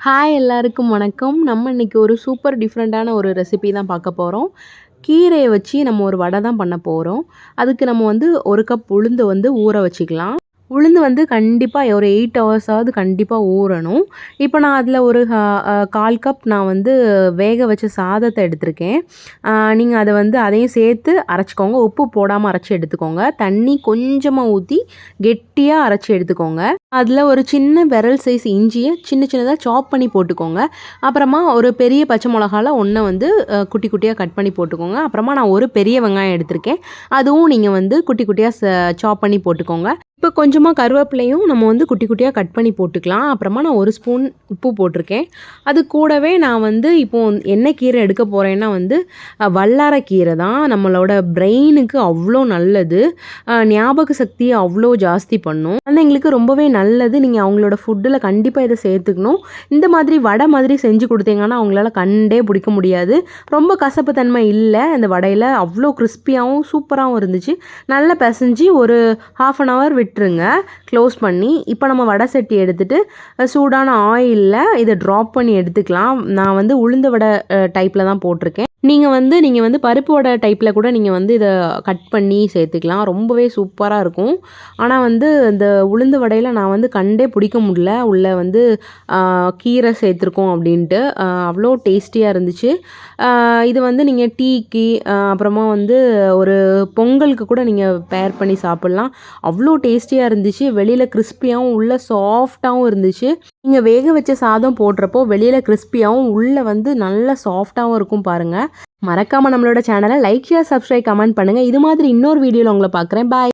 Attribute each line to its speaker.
Speaker 1: Hi எல்லாருக்கும் வணக்கம். நம்ம இன்றைக்கி ஒரு சூப்பர் டிஃப்ரெண்ட்டான ஒரு ரெசிபி தான் பார்க்க போகிறோம் கீரையை வச்சு நம்ம ஒரு வடை தான் பண்ண போகிறோம் அதுக்கு நம்ம வந்து ஒரு கப் உளுந்து வந்து ஊற வச்சுக்கலாம். உளுந்து வந்து கண்டிப்பாக ஒரு எயிட் ஹவர்ஸாவது கண்டிப்பாக ஊறணும். இப்போ நான் அதில் ஒரு ஹா- கால் கப் நான் வந்து வேக வச்ச சாதத்தை எடுத்திருக்கேன். நீங்கள் அதை வந்து அதையும் சேர்த்து அரைச்சிக்கோங்க. உப்பு போடாமல் அரைச்சி எடுத்துக்கோங்க. தண்ணி கொஞ்சமாக ஊற்றி கெட்டியாக அரைச்சி எடுத்துக்கோங்க. அதில் ஒரு சின்ன விரல் சைஸ் இஞ்சியை சின்ன சின்னதாக சாப் பண்ணி போட்டுக்கோங்க. அப்புறமா ஒரு பெரிய பச்சை மிளகால ஒன்றை வந்து குட்டி குட்டியாக கட் பண்ணி போட்டுக்கோங்க. அப்புறமா நான் ஒரு பெரிய வெங்காயம் எடுத்திருக்கேன். அதுவும் நீங்கள் வந்து குட்டி குட்டியாக சாப் பண்ணி போட்டுக்கோங்க. இப்போ கொஞ்சமாக கருவேப்பிலையும் நம்ம வந்து குட்டி குட்டியாக கட் பண்ணி போட்டுக்கலாம். அப்புறமா நான் ஒரு ஸ்பூன் உப்பு போட்டிருக்கேன். அது கூடவே நான் வந்து இப்போ என்ன கீரை எடுக்க போகிறேன்னா வந்து அஹ், வல்லாரைக்கீரை தான். நம்மளோட பிரெயினுக்கு அவ்வளோ நல்லது. ஞாபக சக்தியை அவ்வளோ ஜாஸ்தி பண்ணும். ஆனால் எங்களுக்கு ரொம்பவே நல்லது. நீங்கள் அவங்களோட ஃபுட்டில் கண்டிப்பாக இதை சேர்த்துக்கணும். இந்த மாதிரி வடை மாதிரி செஞ்சு கொடுத்தீங்கன்னா அவங்களால கண்டே பிடிக்க முடியாது. ரொம்ப கசப்பு தன்மை இல்லை. அந்த வடையில் அவ்வளோ கிறிஸ்பியாகவும் சூப்பராகவும் இருந்துச்சு. நல்லா பிசைஞ்சு ஒரு ஹாஃப் அன் ஹவர் விட்டுருங்க. க்ளோஸ் பண்ணி இப்போ நம்ம வடை சட்டி எடுத்துட்டு சூடான ஆயிலில் இதை ட்ராப் பண்ணி எடுத்துக்கலாம். நான் வந்து உளுந்த வடை டைப்பில் தான் போட்டிருக்கேன். நீங்கள் வந்து நீங்கள் வந்து பருப்பு வடை டைப்பில் கூட நீங்கள் வந்து இதை கட் பண்ணி சேர்த்துக்கலாம். ரொம்பவே சூப்பராக இருக்கும். ஆனால் வந்து இந்த உளுந்து வடையில் நான் வந்து கண்டே பிடிக்க முடியல. உள்ளே வந்து கீரை சேர்த்துருக்கோம் அப்படின்ட்டு. அவ்வளோ டேஸ்டியாக இருந்துச்சு. இது வந்து நீங்கள் டீக்கு அப்புறமா வந்து ஒரு பொங்கலுக்கு கூட நீங்கள் பேர் பண்ணி சாப்பிட்லாம். அவ்வளோ டேஸ்டியாக இருந்துச்சு. வெளியில் கிறிஸ்பியாகவும் உள்ளே சாஃப்டாகவும் இருந்துச்சு. நீங்கள் வேக வச்ச சாதம் போடுறப்போ வெளியில் கிறிஸ்பியாகவும் உள்ளே வந்து நல்ல சாஃப்டாகவும் இருக்கும் பாருங்கள் மறக்காமல் நம்மளோட சேனலை லைக் ஷேர் சப்ஸ்கிரைப் கமெண்ட் பண்ணுங்கள் இது மாதிரி இன்னொரு வீடியோவில் உங்களை பார்க்குறேன். பாய்